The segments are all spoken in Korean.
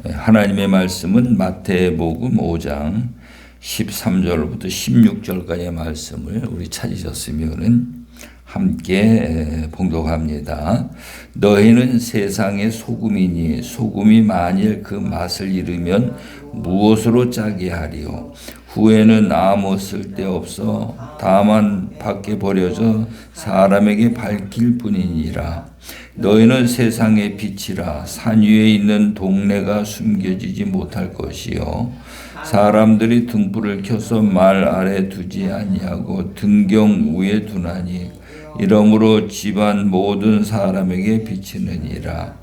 하나님의 말씀은 마태복음 5장 13절부터 16절까지의 말씀을 우리 찾으셨으면은 함께 봉독합니다. 너희는 세상의 소금이니 소금이 만일 그 맛을 잃으면 무엇으로 짜게 하리요? 후에는 아무 쓸데없어 다만 밖에 버려져 사람에게 밝힐 뿐이니라. 너희는 세상의 빛이라 산 위에 있는 동네가 숨겨지지 못할 것이요. 사람들이 등불을 켜서 말 아래 두지 아니하고 등경 위에 두나니 이러므로 집안 모든 사람에게 비치느니라.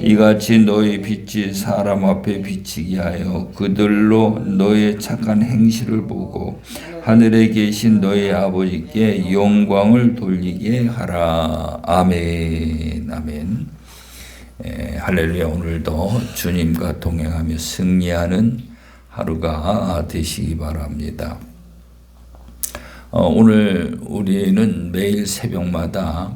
이같이 너희 빛이 사람 앞에 비치게 하여 그들로 너의 착한 행실을 보고 하늘에 계신 너희 아버지께 영광을 돌리게 하라. 아멘. 아멘. 에, 할렐루야. 오늘도 주님과 동행하며 승리하는 하루가 되시기 바랍니다. 어, 오늘 우리는 매일 새벽마다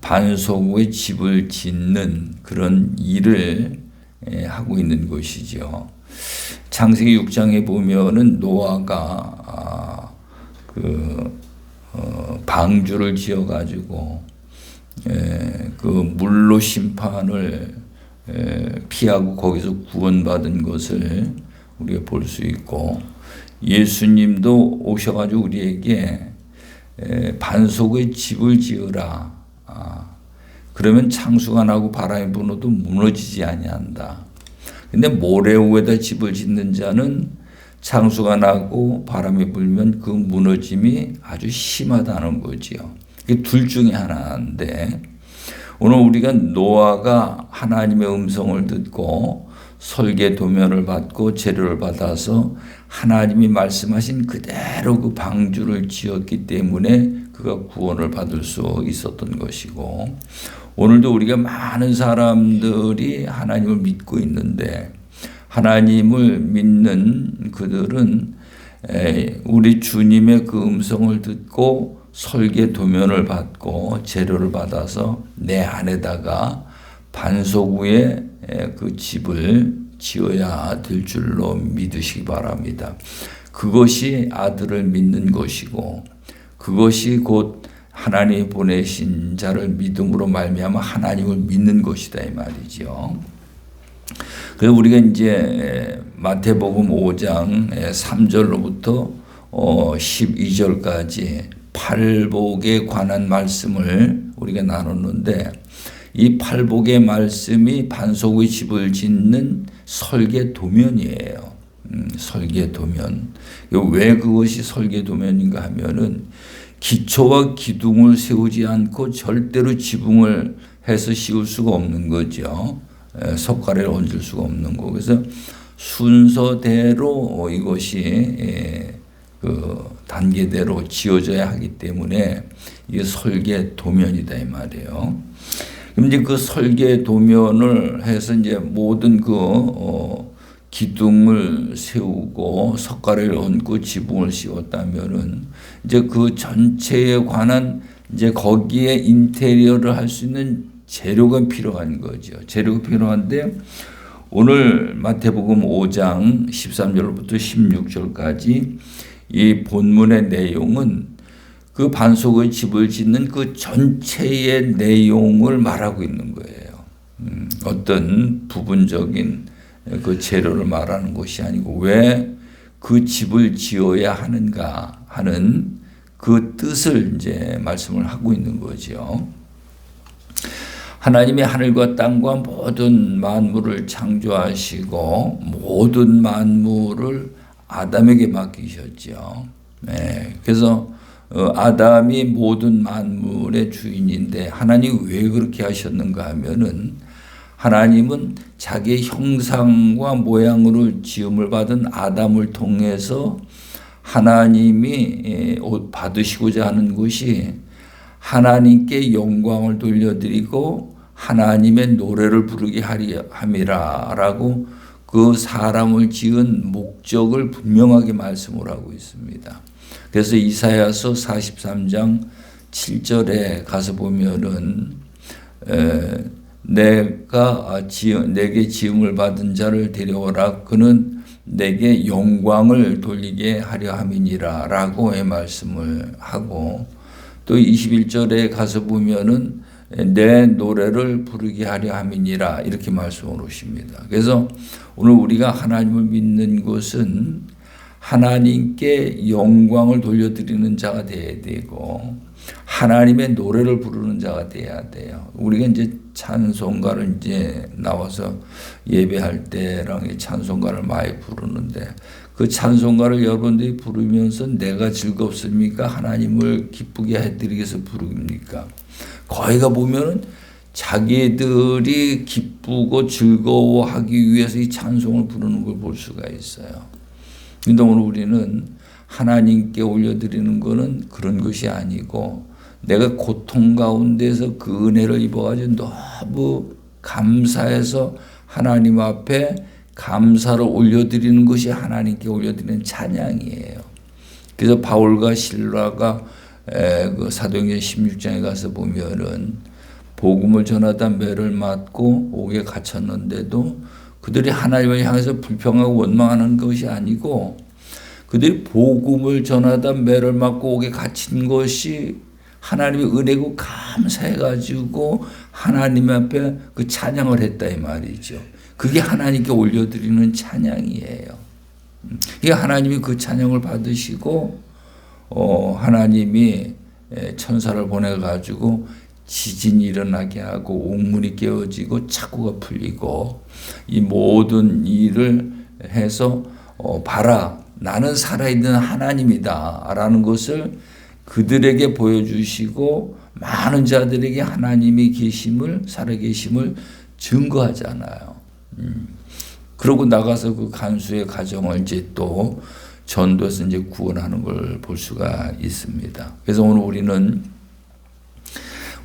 반소국의 집을 짓는 그런 일을 에, 하고 있는 것이죠. 창세기 6장에 보면은 노아가 아, 그 어, 방주를 지어 가지고 그 물로 심판을 에, 피하고 거기서 구원받은 것을 우리가 볼 수 있고 예수님도 오셔가지고 우리에게 반석의 집을 지으라. 아, 그러면 창수가 나고 바람이 불어도 무너지지 아니한다. 근데 모래 위에다 집을 짓는 자는 창수가 나고 바람이 불면 그 무너짐이 아주 심하다는 거지요. 이게 둘 중에 하나인데 오늘 우리가 노아가 하나님의 음성을 듣고 설계 도면을 받고 재료를 받아서 하나님이 말씀하신 그대로 그 방주를 지었기 때문에 그가 구원을 받을 수 있었던 것이고 오늘도 우리가 많은 사람들이 하나님을 믿고 있는데 하나님을 믿는 그들은 우리 주님의 그 음성을 듣고 설계 도면을 받고 재료를 받아서 내 안에다가 위에 그 집을 지어야 될 줄로 믿으시기 바랍니다. 그것이 아들을 믿는 것이고 그것이 곧 하나님 보내신 자를 믿음으로 말미암아 하나님을 믿는 것이다 이 말이죠. 그래서 우리가 이제 마태복음 5장 3절로부터 12절까지 어, 팔복에 관한 말씀을 우리가 나눴는데 이 팔복의 말씀이 반석의 집을 짓는 설계 도면이에요. 음, 설계 도면. 왜 그것이 설계 도면인가 하면은 기초와 기둥을 세우지 않고 절대로 지붕을 해서 씌울 수가 없는 거죠. 석가래를 얹을 수가 없는 거. 그래서 순서대로 이것이 그 단계대로 지어져야 하기 때문에 이게 설계 도면이다 이 말이에요. 그럼 이제 그 설계 도면을 해서 이제 모든 그 어, 기둥을 세우고 석가래를 얹고 지붕을 씌웠다면은 이제 그 전체에 관한 이제 거기에 인테리어를 할 수 있는 재료가 필요한 거죠. 재료가 필요한데 오늘 마태복음 5장 13절부터 16절까지 이 본문의 내용은 그 반석의 집을 짓는 그 전체의 내용을 말하고 있는 거예요. 음, 어떤 부분적인 그 재료를 말하는 것이 아니고 왜 그 집을 지어야 하는가 하는 그 뜻을 이제 말씀을 하고 있는 거죠. 하나님이 하늘과 땅과 모든 만물을 창조하시고 모든 만물을 아담에게 맡기셨죠. 네, 그래서 어, 아담이 모든 만물의 주인인데 하나님 왜 그렇게 하셨는가 하면은 하나님은 자기의 형상과 모양으로 지음을 받은 아담을 통해서 하나님이 예, 받으시고자 하는 것이 하나님께 영광을 돌려드리고 하나님의 노래를 부르게 하리 함이라라고 그 사람을 지은 목적을 분명하게 말씀을 하고 있습니다. 그래서 이사야서 43장 7절에 가서 보면은 에, 내가 지음, 내게 지음을 받은 자를 데려오라. 그는 내게 영광을 돌리게 하려 함이니라 라고 의 말씀을 하고 또 21절에 가서 보면은 내 노래를 부르게 하려 함이니라. 이렇게 말씀을 하십니다. 그래서 오늘 우리가 하나님을 믿는 것은 하나님께 영광을 돌려드리는 자가 되어야 되고 하나님의 노래를 부르는 자가 돼야 돼요. 우리가 이제 찬송가를 이제 나와서 예배할 때랑 찬송가를 많이 부르는데 그 찬송가를 여러분들이 부르면서 내가 즐겁습니까? 하나님을 기쁘게 해드리기 위해서 부릅니까? 거기가 보면은 자기들이 기쁘고 즐거워하기 위해서 이 찬송을 부르는 걸 볼 수가 있어요. 오늘 우리는 하나님께 올려드리는 것은 그런 것이 아니고 내가 고통 가운데서 그 은혜를 입어가지고 너무 감사해서 하나님 앞에 감사를 올려드리는 것이 하나님께 올려드리는 찬양이에요. 그래서 바울과 신라가 그 사도행전 16장에 가서 보면은 복음을 전하다 매를 맞고 옥에 갇혔는데도 그들이 하나님을 향해서 불평하고 원망하는 것이 아니고 그들이 복음을 전하다 매를 맞고 옥에 갇힌 것이 하나님의 은혜고 감사해가지고 하나님 앞에 그 찬양을 했다 이 말이죠. 그게 하나님께 올려드리는 찬양이에요. 이게 하나님이 그 찬양을 받으시고 어, 하나님이 천사를 보내가지고 지진이 일어나게 하고 옥문이 깨어지고 착고가 풀리고 이 모든 일을 해서 어, 봐라 나는 살아있는 하나님이다 라는 것을 그들에게 보여주시고 많은 자들에게 하나님이 계심을 살아계심을 증거하잖아요. 음. 그러고 나가서 그 간수의 가정을 이제 또 전도해서 이제 구원하는 걸 볼 수가 있습니다. 그래서 오늘 우리는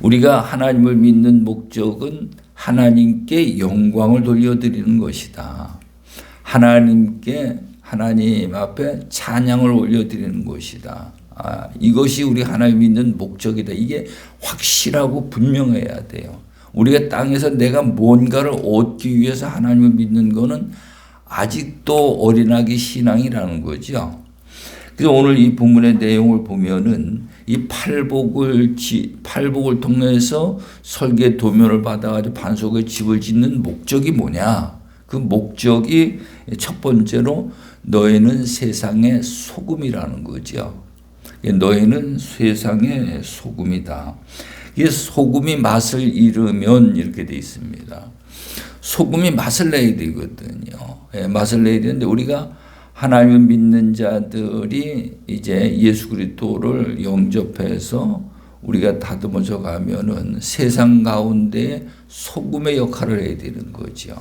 우리가 하나님을 믿는 목적은 하나님께 영광을 돌려드리는 것이다. 하나님께 하나님 앞에 찬양을 올려드리는 것이다. 아, 이것이 우리 하나님 믿는 목적이다. 이게 확실하고 분명해야 돼요. 우리가 땅에서 내가 뭔가를 얻기 위해서 하나님을 믿는 것은 아직도 어린아기 신앙이라는 거죠. 그래서 오늘 이 본문의 내용을 보면은 이 팔복을 지, 팔복을 통해서 설계 도면을 받아가지고 반석에 집을 짓는 목적이 뭐냐? 그 목적이 첫 번째로 너희는 세상의 소금이라는 거죠. 너희는 세상의 소금이다. 이 소금이 맛을 잃으면 이렇게 돼 있습니다. 소금이 맛을 내야 되거든요. 예, 맛을 내야 되는데 우리가 하나님을 믿는 자들이 이제 예수 그리스도를 영접해서 우리가 다듬어져 가면은 세상 가운데 소금의 역할을 해야 되는 거죠.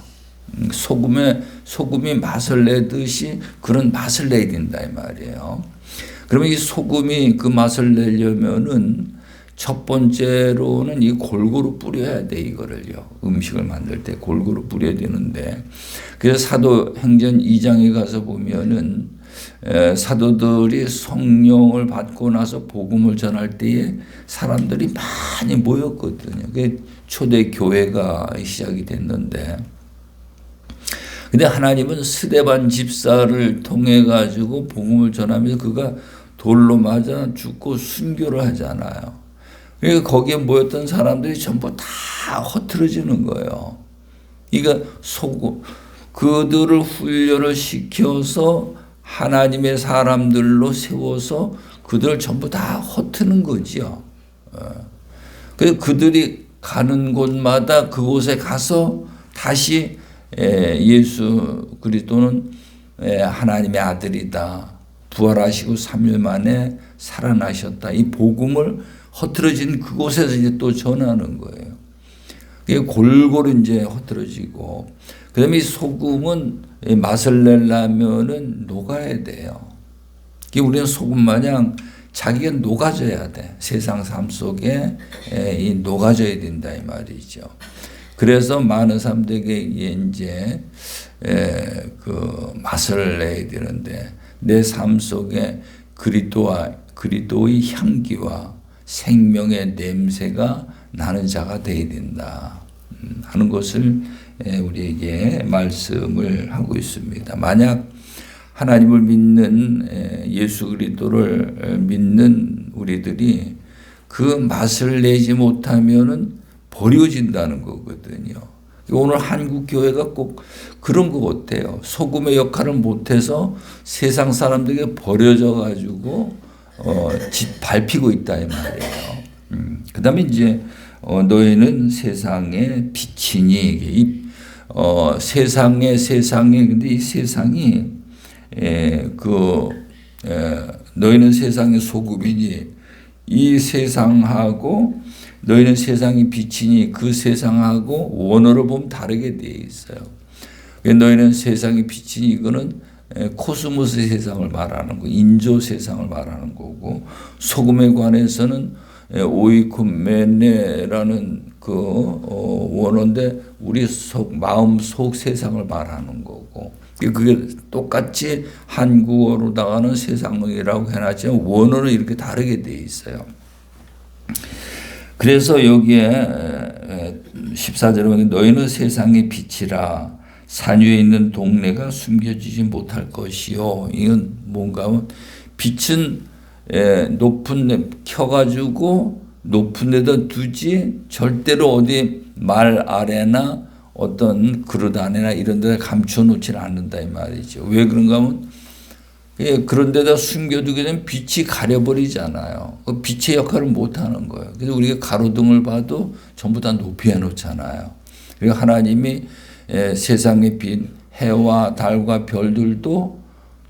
음, 소금의 소금이 맛을 내듯이 그런 맛을 내야 된다 이 말이에요. 그러면 이 소금이 그 맛을 내려면은 첫 번째로는 이 골고루 뿌려야 돼 이거를요. 음식을 만들 때 골고루 뿌려야 되는데 그래서 사도행전 2장에 가서 보면은 사도들이 성령을 받고 나서 복음을 전할 때에 사람들이 많이 모였거든요. 그 초대 교회가 시작이 됐는데 근데 하나님은 스데반 집사를 통해 가지고 복음을 전하면서 그가 돌로 맞아 죽고 순교를 하잖아요. 그러니까 거기에 모였던 사람들이 전부 다 허틀어지는 거예요. 그러니까 속 그들을 훈련을 시켜서 하나님의 사람들로 세워서 그들을 전부 다 헛트는 거지요. 어. 그래서 그들이 가는 곳마다 그곳에 가서 다시 예수 그리스도는 하나님의 아들이다. 부활하시고 3일 만에 살아나셨다. 이 복음을 허틀어진 그곳에서 이제 또 전하는 거예요. 그게 골고루 이제 허틀어지고, 그 다음에 소금은 맛을 내려면은 녹아야 돼요. 우리는 소금 마냥 자기가 녹아져야 돼. 세상 삶 속에 이 녹아져야 된다 이 말이죠. 그래서 많은 사람들에게 이제 그 맛을 내야 되는데 내 삶 속에 그리스도와 그리스도의 향기와 생명의 냄새가 나는 자가 되어야 된다. 음. 하는 것을 우리에게 말씀을 하고 있습니다. 만약 하나님을 믿는 예수 그리스도를 믿는 우리들이 그 맛을 내지 못하면은 버려진다는 거거든요. 오늘 한국 교회가 꼭 그런 것 같아요. 소금의 역할을 못해서 세상 사람들에게 버려져 가지고 어, 밟히고 있다 이 말이에요. 음, 그다음에 이제 어, 너희는 세상의 빛이니 이 어, 세상의 세상에 근데 이 세상이 에, 그 에, 너희는 세상의 소금이니 이 세상하고 너희는 세상이 빛이니 그 세상하고 원어로 보면 다르게 되어 있어요. 너희는 세상이 빛이니 이거는 코스모스 세상을 말하는 거, 인조 세상을 말하는 거고 소금에 관해서는 오이쿠메네라는 그 어, 원어인데 우리 속 마음 속 세상을 말하는 거고 그게 똑같이 한국어로다가는 세상이라고 해놨지만 원어는 이렇게 다르게 돼 있어요. 그래서 여기에 14절에 보면 너희는 세상의 빛이라 산 위에 있는 동네가 숨겨지지 못할 것이요. 이건 뭔가 하면 빛은 높은 데 켜가지고 높은 데다 두지 절대로 어디 말 아래나 어떤 그릇 안에나 이런 데다 감춰놓지 않는다 이 말이죠. 왜 그런가 하면 예, 그런 데다 숨겨두게 되면 빛이 가려버리잖아요. 그 빛의 역할을 못하는 거예요. 그래서 우리가 가로등을 봐도 전부 다 높이 해놓잖아요. 그리고 하나님이 예, 세상의 빛, 해와 달과 별들도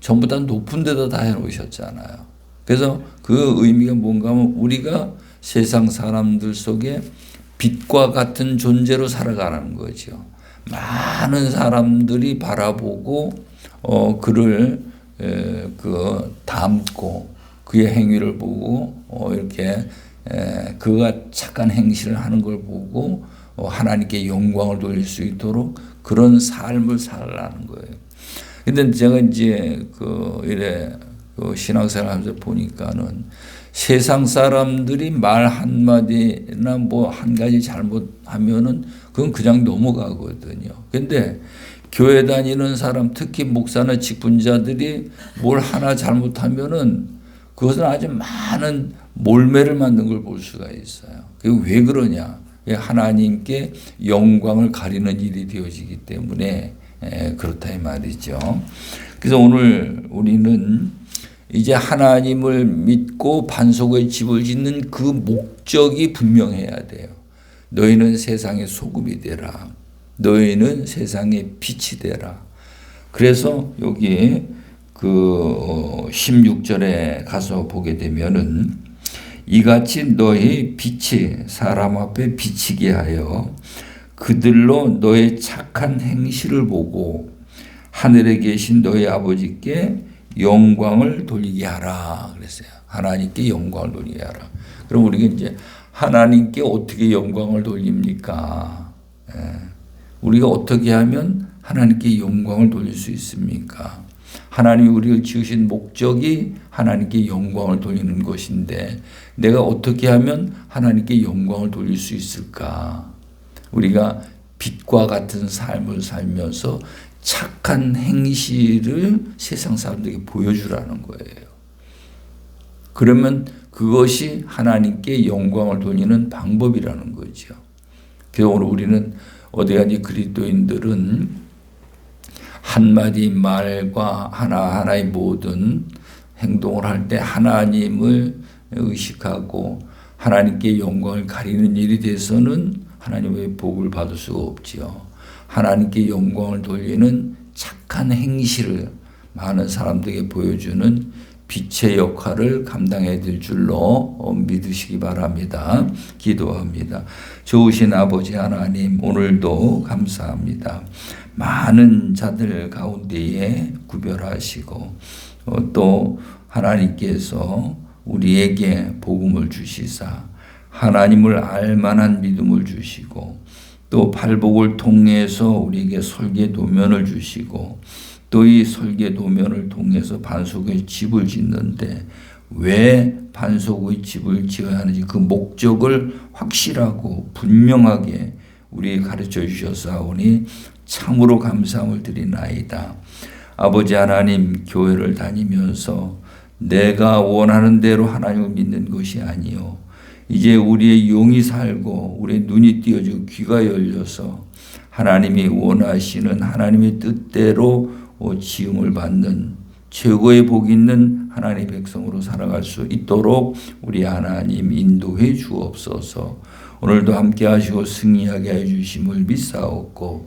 전부 다 높은 데다 다 해놓으셨잖아요. 그래서 그 의미가 뭔가 하면 우리가 세상 사람들 속에 빛과 같은 존재로 살아가는 거죠. 많은 사람들이 바라보고 어 그를 에, 그 담고 그의 행위를 보고 어 이렇게 에, 그가 착한 행실을 하는 걸 보고 어 하나님께 영광을 돌릴 수 있도록 그런 삶을 살라는 거예요. 근데 제가 이제 그 이래 그 신앙생활 하면서 보니까는 세상 사람들이 말 한마디나 뭐 한 가지 잘못하면은 그건 그냥 넘어가거든요. 근데 교회 다니는 사람, 특히 목사나 직분자들이 뭘 하나 잘못하면은 그것은 아주 많은 몰매를 만든 걸 볼 수가 있어요. 그게 왜 그러냐? 하나님께 영광을 가리는 일이 되어지기 때문에 그렇다 이 말이죠. 그래서 오늘 우리는 이제 하나님을 믿고 반석의 집을 짓는 그 목적이 분명해야 돼요. 너희는 세상의 소금이 되라. 너희는 세상의 빛이 되라. 그래서 여기 그 16절에 가서 보게 되면은 이같이 너희 빛이 사람 앞에 비치게 하여 그들로 너의 착한 행실을 보고 하늘에 계신 너희 아버지께 영광을 돌리게 하라 그랬어요. 하나님께 영광을 돌리게 하라. 그럼 우리가 이제 하나님께 어떻게 영광을 돌립니까? 예. 우리가 어떻게 하면 하나님께 영광을 돌릴 수 있습니까? 하나님이 우리를 지으신 목적이 하나님께 영광을 돌리는 것인데 내가 어떻게 하면 하나님께 영광을 돌릴 수 있을까? 우리가 빛과 같은 삶을 살면서 착한 행실을 세상 사람들에게 보여주라는 거예요. 그러면 그것이 하나님께 영광을 돌리는 방법이라는 거죠. 그래서 오늘 우리는 어디 가니 그리스도인들은 한마디 말과 하나하나의 모든 행동을 할 때 하나님을 의식하고 하나님께 영광을 가리는 일이 돼서는 하나님의 복을 받을 수가 없지요. 하나님께 영광을 돌리는 착한 행실을 많은 사람들에게 보여주는 빛의 역할을 감당해야 될 줄로 믿으시기 바랍니다. 기도합니다. 좋으신 아버지 하나님, 오늘도 감사합니다. 많은 자들 가운데에 구별하시고, 어, 또 하나님께서 우리에게 복음을 주시사, 하나님을 알 만한 믿음을 주시고, 또 발복을 통해서 우리에게 설계 도면을 주시고 또 이 설계 도면을 통해서 반석의 집을 짓는데 왜 반석의 집을 지어야 하는지 그 목적을 확실하고 분명하게 우리 가르쳐 주셨사오니 참으로 감사함을 드리나이다. 아버지 하나님 교회를 다니면서 내가 원하는 대로 하나님을 믿는 것이 아니요 이제 우리의 용이 살고 우리의 눈이 띄어지고 귀가 열려서 하나님이 원하시는 하나님의 뜻대로 어, 지음을 받는 최고의 복 있는 하나님의 백성으로 살아갈 수 있도록 우리 하나님 인도해 주옵소서. 오늘도 함께 하시고 승리하게 해 주심을 믿사옵고